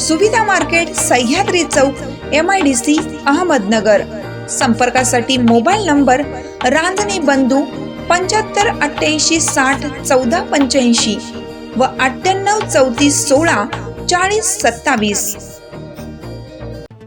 सुविधा market Sahyadri Chowk M I D C Ahmednagar. संपर्कासाठी mobile number रांजणे बंधू पंच्याहत्तर अठ्ठ्याऐंशी साठ चौदा पंच्याऐंशी व अठ्ठ्याण्णव चौतीस सोळा चाळीस सत्तावीस.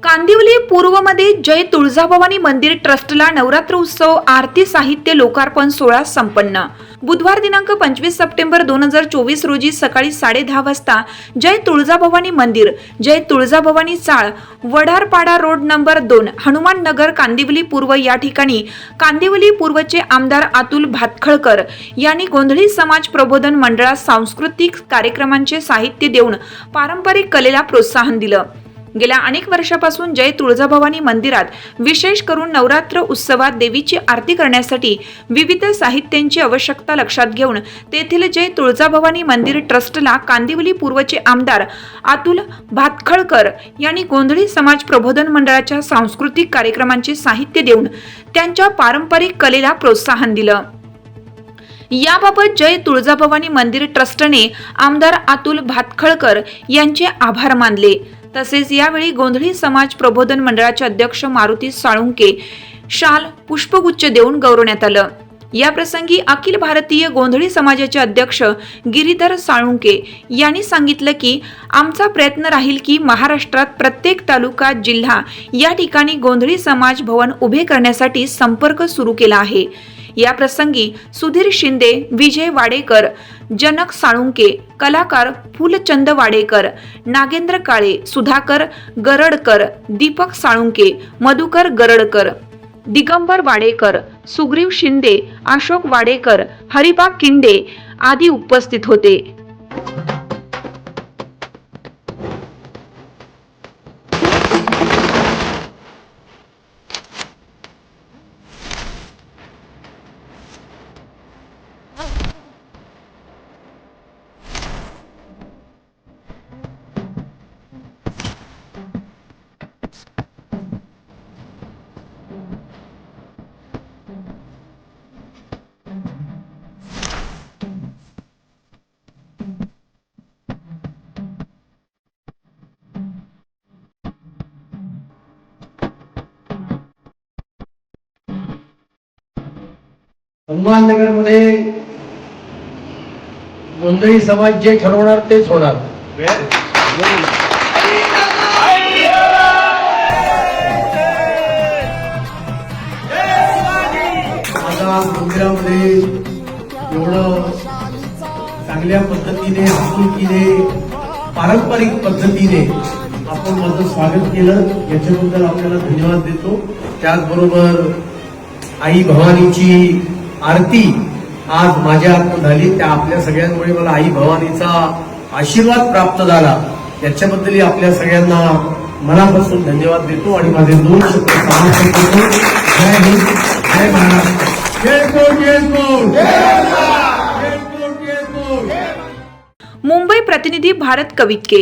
कांदिवली पूर्वमध्ये जय तुळजाभवानी मंदिर ट्रस्टला नवरात्र उत्सव आरती साहित्य लोकार्पण सोहळा संपन्न. बुधवार दिनांक पंचवीस सप्टेंबर दोन हजार चोवीस रोजी सकाळी साडेदहा वाजता जय तुळजाभवानी मंदिर जय तुळजाभवानी चाळ वडारपाडा रोड नंबर दोन हनुमान नगर कांदिवली पूर्व या ठिकाणी. कांदिवली पूर्वचे आमदार अतुल भातखळकर यांनी गोंधळी समाज प्रबोधन मंडळास सांस्कृतिक कार्यक्रमांचे साहित्य देऊन पारंपरिक कलेला प्रोत्साहन दिलं. गेल्या अनेक वर्षापासून जय तुळजाभवानी मंदिरात विशेष करून नवरात्र उत्सवात देवीची आरती करण्यासाठी विविध साहित्यांची आवश्यकता लक्षात घेऊन तेथील जय तुळजाभवानी मंदिर ट्रस्टला कांदिवली पूर्वचे आमदार अतुल भातखळकर यांनी गोंधळी समाज प्रबोधन मंडळाच्या सांस्कृतिक कार्यक्रमांचे साहित्य देऊन त्यांच्या पारंपरिक कलेला प्रोत्साहन दिलं. याबाबत जय तुळजाभवानी मंदिर ट्रस्टने आमदार अतुल भातखळकर यांचे आभार मानले. तसेच यावेळी गोंधळी समाज प्रबोधन मंडळाचे अध्यक्ष मारुती साळुंके शाल पुष्पगुच्छ देऊन गौरवण्यात आलं. या प्रसंगी अखिल भारतीय गोंधळी समाजाचे अध्यक्ष गिरीधर साळुंके यांनी सांगितलं की आमचा प्रयत्न राहील की महाराष्ट्रात प्रत्येक तालुका जिल्हा या ठिकाणी गोंधळी समाज भवन उभे करण्यासाठी संपर्क सुरू केला आहे. या प्रसंगी सुधीर शिंदे विजय वाडेकर जनक साळुंके कलाकार फुलचंद वाडेकर नागेंद्र काळे सुधाकर गरडकर दीपक साळुंके मधुकर गरडकर दिगंबर वाडेकर सुग्रीव शिंदे अशोक वाडेकर हरिबा किंडे आदी उपस्थित होते. हनुमाननगरमध्ये गोंधळी समाज जे ठरवणार तेच होणार. आता मंदिरामध्ये एवढं चांगल्या पद्धतीने आपुलकीने पारंपरिक पद्धतीने आपण माझं स्वागत केलं. याच्याबद्दल आपल्याला धन्यवाद देतो. त्याचबरोबर आई भवानीची आरती आज माझ्या हातून झाली. त्या आपल्या सगळ्यांमुळे मला आई भवानीचा आशीर्वाद प्राप्त झाला. याच्याबद्दल आपल्या सगळ्यांना मनापासून धन्यवाद देतो आणि माझे दोन शब्द समाप्त करतो. जय हिंद जय महाराष्ट्र. जय जय मुंबई प्रतिनिधी भारत कवितके.